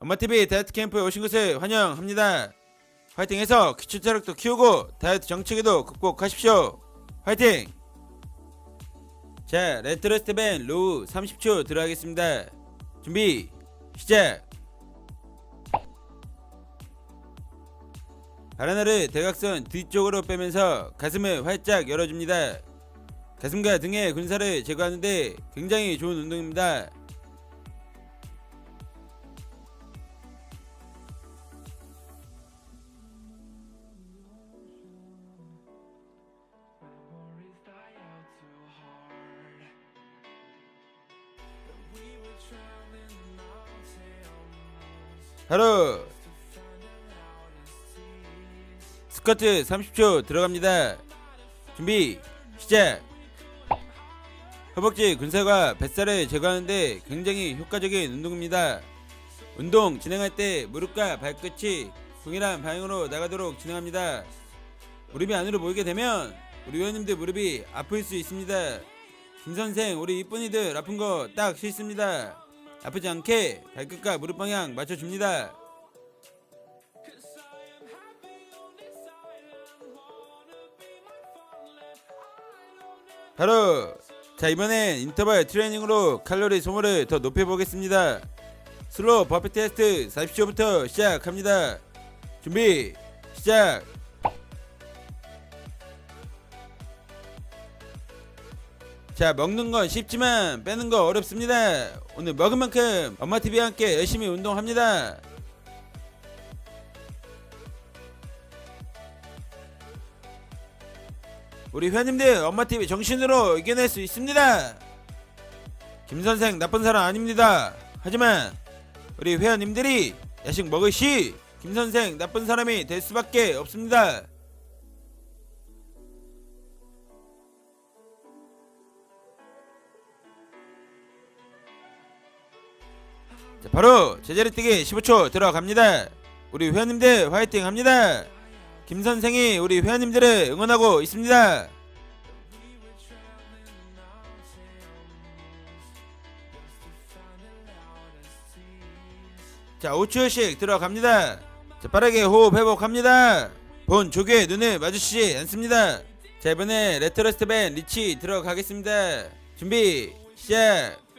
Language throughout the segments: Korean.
엄마TV 다이어트 캠프에 오신 것을 환영합니다. 화이팅해서 기초 체력도 키우고 다이어트 정체기도 극복하십시오. 화이팅! 자, 레트로 스텝엔 로우 30초 들어가겠습니다. 준비, 시작! 바라나를 대각선 뒤쪽으로 빼면서 가슴을 활짝 열어줍니다. 가슴과 등의 근살을 제거하는데 굉장히 좋은 운동입니다. Seas. 스쿼트 30초 들어갑니다. 준비 시작. 허벅지 근살과 뱃살을 제거하는데 굉장히 효과적인 운동입니다. 운동 진행할 때 무릎과 발끝이 동일한 방향으로 나가도록 진행합니다. 무릎이 안으로 모이게 되면 우리 회원님들 무릎이 아플 수 있습니다. 김 선생 우리 이쁜이들 아픈 거 딱 싫습니다. 아프지 않게 발끝과 무릎 방향 맞춰줍니다. 바로 자 이번엔 인터벌 트레이닝으로 칼로리 소모를 더 높여보겠습니다. 슬로우 버피 테스트 40초부터 시작합니다. 준비 시작. 자 먹는 건 쉽지만 빼는 거 어렵습니다. 오늘 먹은 만큼 엄마 TV와 함께 열심히 운동합니다. 우리 회원님들 엄마 TV 정신으로 이겨낼 수 있습니다. 김 선생 나쁜 사람 아닙니다. 하지만 우리 회원님들이 야식 먹을 시 김 선생 나쁜 사람이 될 수밖에 없습니다. 자, 바로 제자리 뛰기 15초 들어갑니다. 우리 회원님들 화이팅 합니다. 김 선생이 우리 회원님들을 응원하고 있습니다. 자, 5초씩 들어갑니다. 자, 빠르게 호흡 회복합니다. 본 조교의 눈을 마주치지 않습니다. 자, 이번에 레트로 스텝엔 리치 들어가겠습니다. 준비, 시작.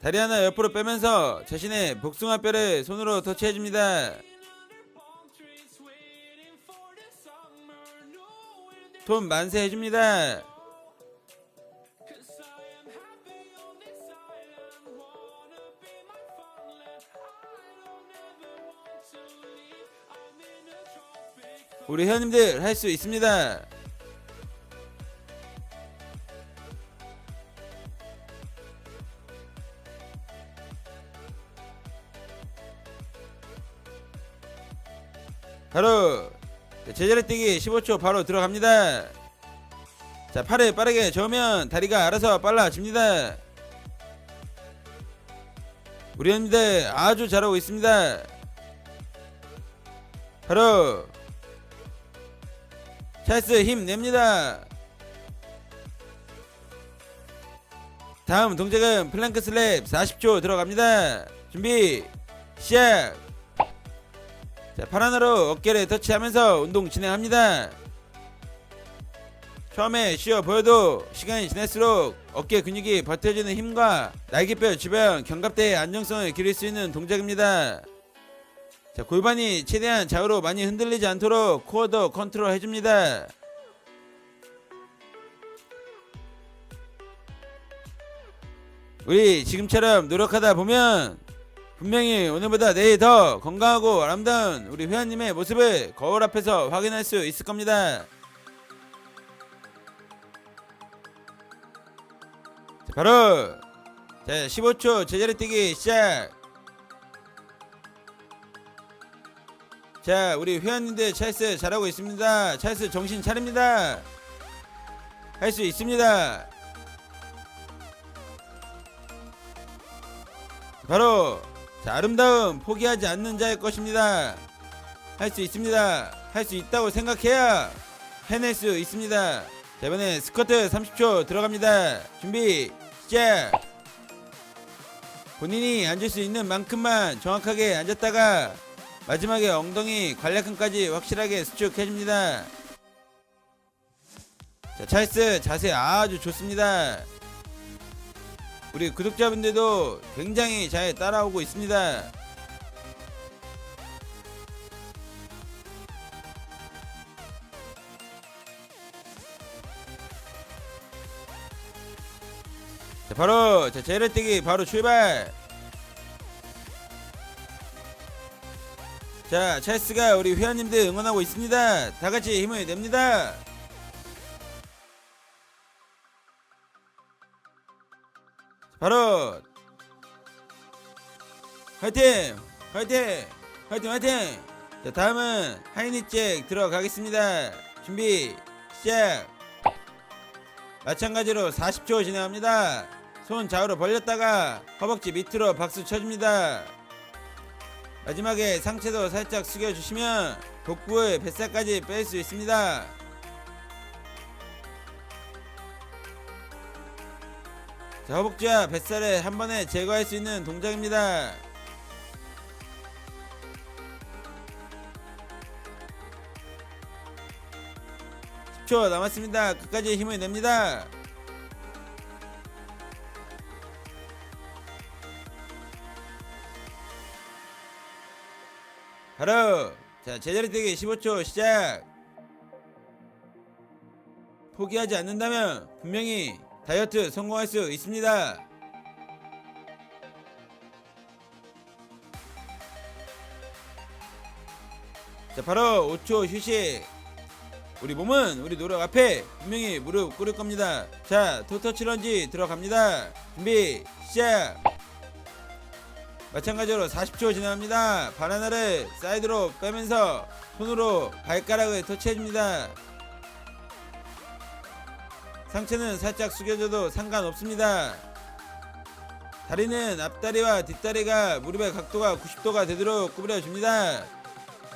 다리 하나 옆으로 빼면서 자신의 복숭아 뼈를 손으로 터치해줍니다. 톤 만세 해줍니다. 우리 회원님들 할 수 있습니다. 바로 제자리 뛰기 15초 바로 들어갑니다. 자 팔을 빠르게 저으면 다리가 알아서 빨라집니다. 우리 회원님들 아주 잘하고 있습니다. 바로 찰스 힘 냅니다. 다음 동작은 플랭크 슬랩 40초 들어갑니다. 준비 시작. 자, 팔 하나로 어깨를 터치하면서 운동 진행합니다. 처음에 쉬어 보여도 시간이 지날수록 어깨 근육이 버텨주는 힘과 날개뼈 주변 견갑대의 안정성을 기를 수 있는 동작입니다. 자, 골반이 최대한 좌우로 많이 흔들리지 않도록 코어도 컨트롤 해줍니다. 우리 지금처럼 노력하다 보면 분명히 오늘보다 내일 더 건강하고 아름다운 우리 회원님의 모습을 거울 앞에서 확인할 수 있을 겁니다. 자, 바로 자 15초 제자리 뛰기 시작. 자 우리 회원님들 찰스 잘하고 있습니다. 찰스 정신 차립니다. 할 수 있습니다. 바로 자, 아름다움 포기하지 않는 자의 것입니다. 할 수 있습니다. 할 수 있다고 생각해야 해낼 수 있습니다. 자, 이번에 스쿼트 30초 들어갑니다. 준비 시작. 본인이 앉을 수 있는 만큼만 정확하게 앉았다가 마지막에 엉덩이 관략근까지 확실하게 수축해줍니다. 자, 찰스 자세 아주 좋습니다. 우리 구독자분들도 굉장히 잘 따라오고 있습니다. 자, 바로 자, 제레뜨기 바로 출발. 자, 찰스가 우리 회원님들 응원하고 있습니다. 다 같이 힘을 냅니다. 바로 화이팅! 화이팅! 화이팅! 화이팅! 자, 다음은 하이니잭 들어가겠습니다. 준비 시작. 마찬가지로 40초 진행합니다. 손 좌우로 벌렸다가 허벅지 밑으로 박수 쳐줍니다. 마지막에 상체도 살짝 숙여주시면 복부의 뱃살까지 뺄 수 있습니다. 자, 허벅지와 뱃살을 한 번에 제거할 수 있는 동작입니다. 초 남았습니다. 끝까지 힘을 냅니다. 바로 자 제자리 뛰기 15초 시작. 포기하지 않는다면 분명히 다이어트 성공할 수 있습니다. 자 바로 5초 휴식. 우리 몸은 우리 노력 앞에 분명히 무릎 꿇을 겁니다. 자, 토터치 런지 들어갑니다. 준비, 시작! 마찬가지로 40초 진행합니다. 바나나를 사이드로 빼면서 손으로 발가락을 터치해줍니다. 상체는 살짝 숙여줘도 상관없습니다. 다리는 앞다리와 뒷다리가 무릎의 각도가 90도가 되도록 구부려줍니다.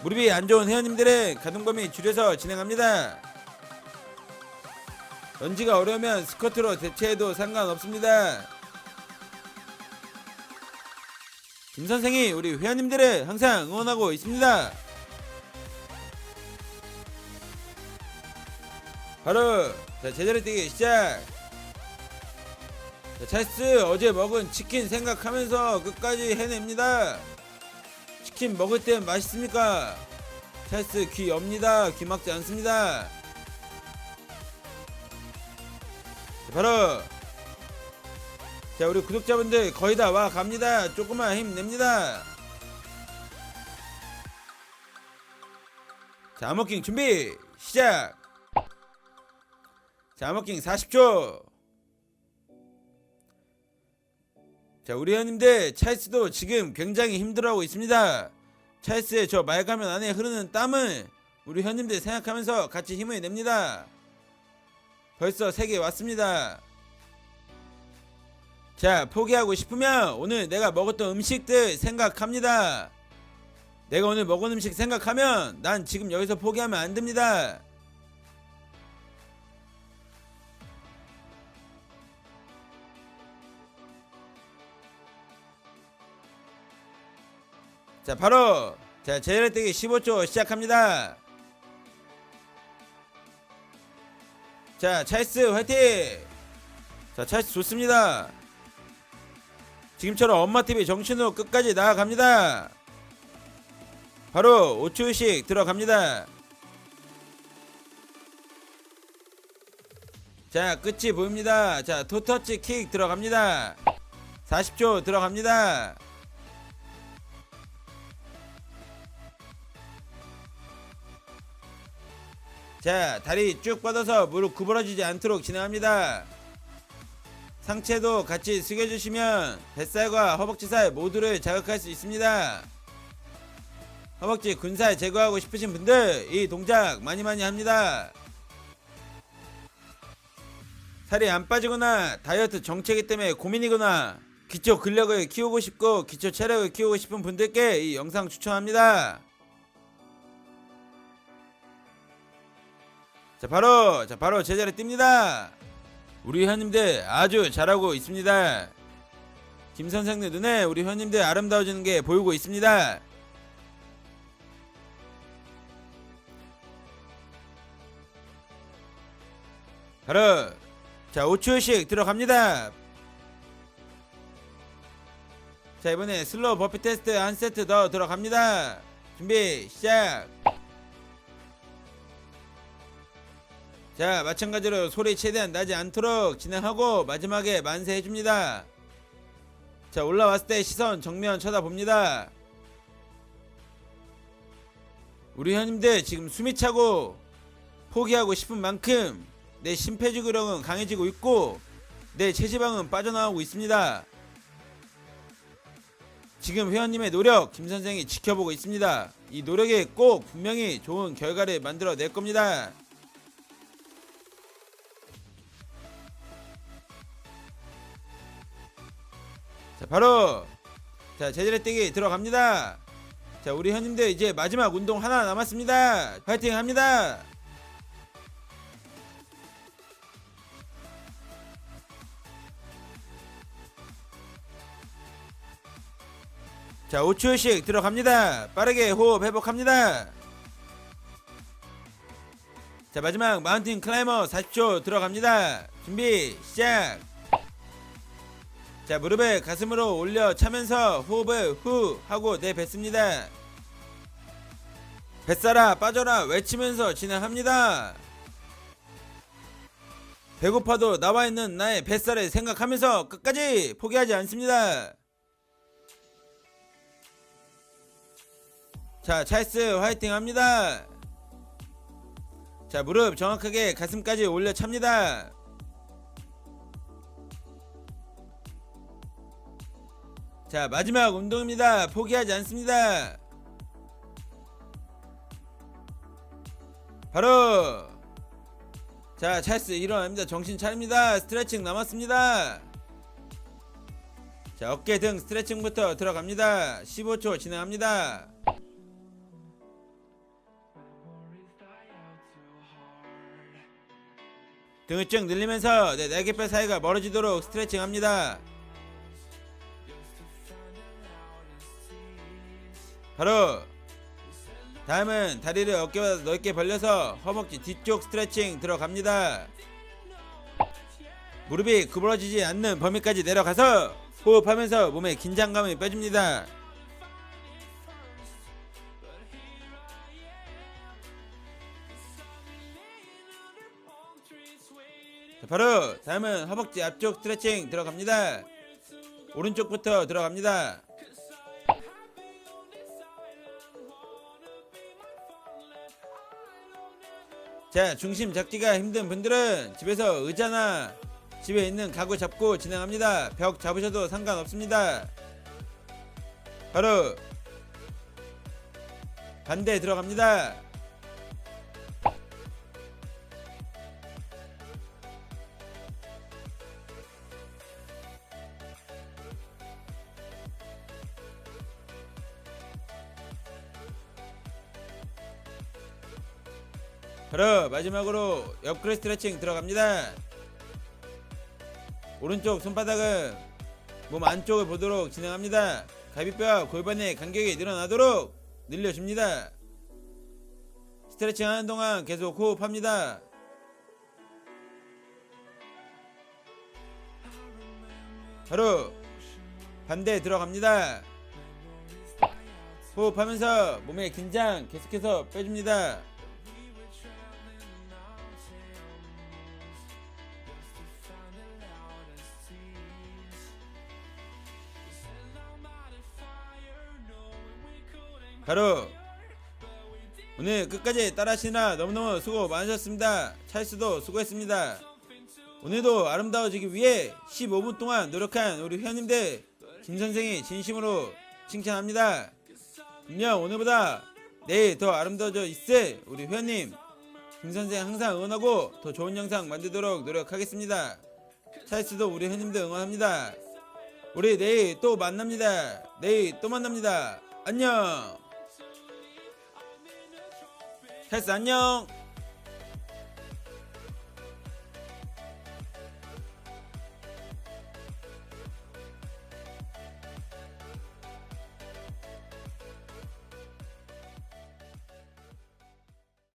무릎이 안 좋은 회원님들은 가동 범위 줄여서 진행합니다. 런지가 어려우면 스쿼트로 대체해도 상관없습니다. 김 선생이 우리 회원님들을 항상 응원하고 있습니다. 바로 자 제자리 뛰기 시작. 자, 찰스 어제 먹은 치킨 생각하면서 끝까지 해냅니다. 치킨 먹을 땐 맛있습니까? 찰스 귀 엽니다. 귀 막지 않습니다. 자, 바로 자 우리 구독자분들 거의 다 와 갑니다. 조금만 힘 냅니다. 자 암호킹 준비 시작. 자 암호킹 40초. 자 우리 회원님들 찰스도 지금 굉장히 힘들어하고 있습니다. 찰스의 저 말가면 안에 흐르는 땀을 우리 회원님들 생각하면서 같이 힘을 냅니다. 벌써 3개 왔습니다. 자 포기하고 싶으면 오늘 내가 먹었던 음식들 생각합니다. 내가 오늘 먹은 음식 생각하면 난 지금 여기서 포기하면 안 됩니다 자 바로 자 제레뜨기 15초 시작합니다. 자 찰스 화이팅! 자 찰스 좋습니다. 지금처럼 엄마TV 정신으로 끝까지 나아갑니다. 바로 5초씩 들어갑니다. 자 끝이 보입니다. 자 토터치 킥 들어갑니다. 40초 들어갑니다 자 다리 쭉 뻗어서 무릎 구부러지지 않도록 진행합니다. 상체도 같이 숙여주시면 뱃살과 허벅지 살 모두를 자극할 수 있습니다. 허벅지 군살 제거하고 싶으신 분들 이 동작 많이 많이 합니다. 살이 안 빠지거나 다이어트 정체기 때문에 고민이거나 기초 근력을 키우고 싶고 기초 체력을 키우고 싶은 분들께 이 영상 추천합니다 자 바로 자 바로 제자리 뜁니다 우리 회원님들 아주 잘하고 있습니다 김 선생님 눈에 우리 회원님들 아름다워지는 게 보이고 있습니다. 바로 자 5초씩 들어갑니다. 자 이번에 슬로우 버피 테스트 한 세트 더 들어갑니다. 준비 시작. 자 마찬가지로 소리 최대한 나지 않도록 진행하고 마지막에 만세 해줍니다. 자 올라왔을 때 시선 정면 쳐다봅니다. 우리 형님들 지금 숨이 차고 포기하고 싶은 만큼 내 심폐지구력은 강해지고 있고 내 체지방은 빠져나오고 있습니다. 지금 회원님의 노력 김 선생이 지켜보고 있습니다. 이 노력에 꼭 분명히 좋은 결과를 만들어 낼 겁니다. 자 바로 자 제자리 뛰기 들어갑니다. 자 우리 현님들 이제 마지막 운동 하나 남았습니다. 파이팅 합니다. 자 5초씩 들어갑니다. 빠르게 호흡 회복합니다. 자 마지막 마운틴 클라이머 40초 들어갑니다. 준비 시작. 자 무릎을 가슴으로 올려 차면서 호흡을 후 하고 내뱉습니다. 뱃살아 빠져라 외치면서 진행합니다. 배고파도 나와 있는 나의 뱃살을 생각하면서 끝까지 포기하지 않습니다. 자 찰스 화이팅 합니다. 자 무릎 정확하게 가슴까지 올려 찹니다. 자 마지막 운동입니다. 포기하지 않습니다. 바로 자 찰스 일어납니다. 정신 차립니다. 스트레칭 남았습니다. 자 어깨 등 스트레칭부터 들어갑니다. 15초 진행합니다. 등을 쭉 늘리면서 내 날개뼈 사이가 멀어지도록 스트레칭합니다. 바로 다음은 다리를 어깨보다 넓게 벌려서 허벅지 뒤쪽 스트레칭 들어갑니다. 무릎이 구부러지지 않는 범위까지 내려가서 호흡하면서 몸의 긴장감을 빼줍니다. 자, 바로 다음은 허벅지 앞쪽 스트레칭 들어갑니다. 오른쪽부터 들어갑니다. 자 중심 잡기가 힘든 분들은 집에서 의자나 집에 있는 가구 잡고 진행합니다. 벽 잡으셔도 상관없습니다. 바로 반대 들어갑니다 바로 마지막으로 옆구리 스트레칭 들어갑니다. 오른쪽 손바닥은 몸 안쪽을 보도록 진행합니다. 갈비뼈와 골반의 간격이 늘어나도록 늘려줍니다. 스트레칭 하는 동안 계속 호흡합니다. 바로 반대 들어갑니다. 호흡하면서 몸의 긴장 계속해서 빼줍니다. 바로 오늘 끝까지 따라하시느라 너무너무 수고 많으셨습니다. 찰스도 수고했습니다. 오늘도 아름다워지기 위해 15분 동안 노력한 우리 회원님들 김 선생이 진심으로 칭찬합니다. 분명 오늘보다 내일 더 아름다워져 있을 우리 회원님 김 선생 항상 응원하고 더 좋은 영상 만들도록 노력하겠습니다. 찰스도 우리 회원님들 응원합니다. 우리 내일 또 만납니다. 내일 또 만납니다. 안녕. 찰스 안녕.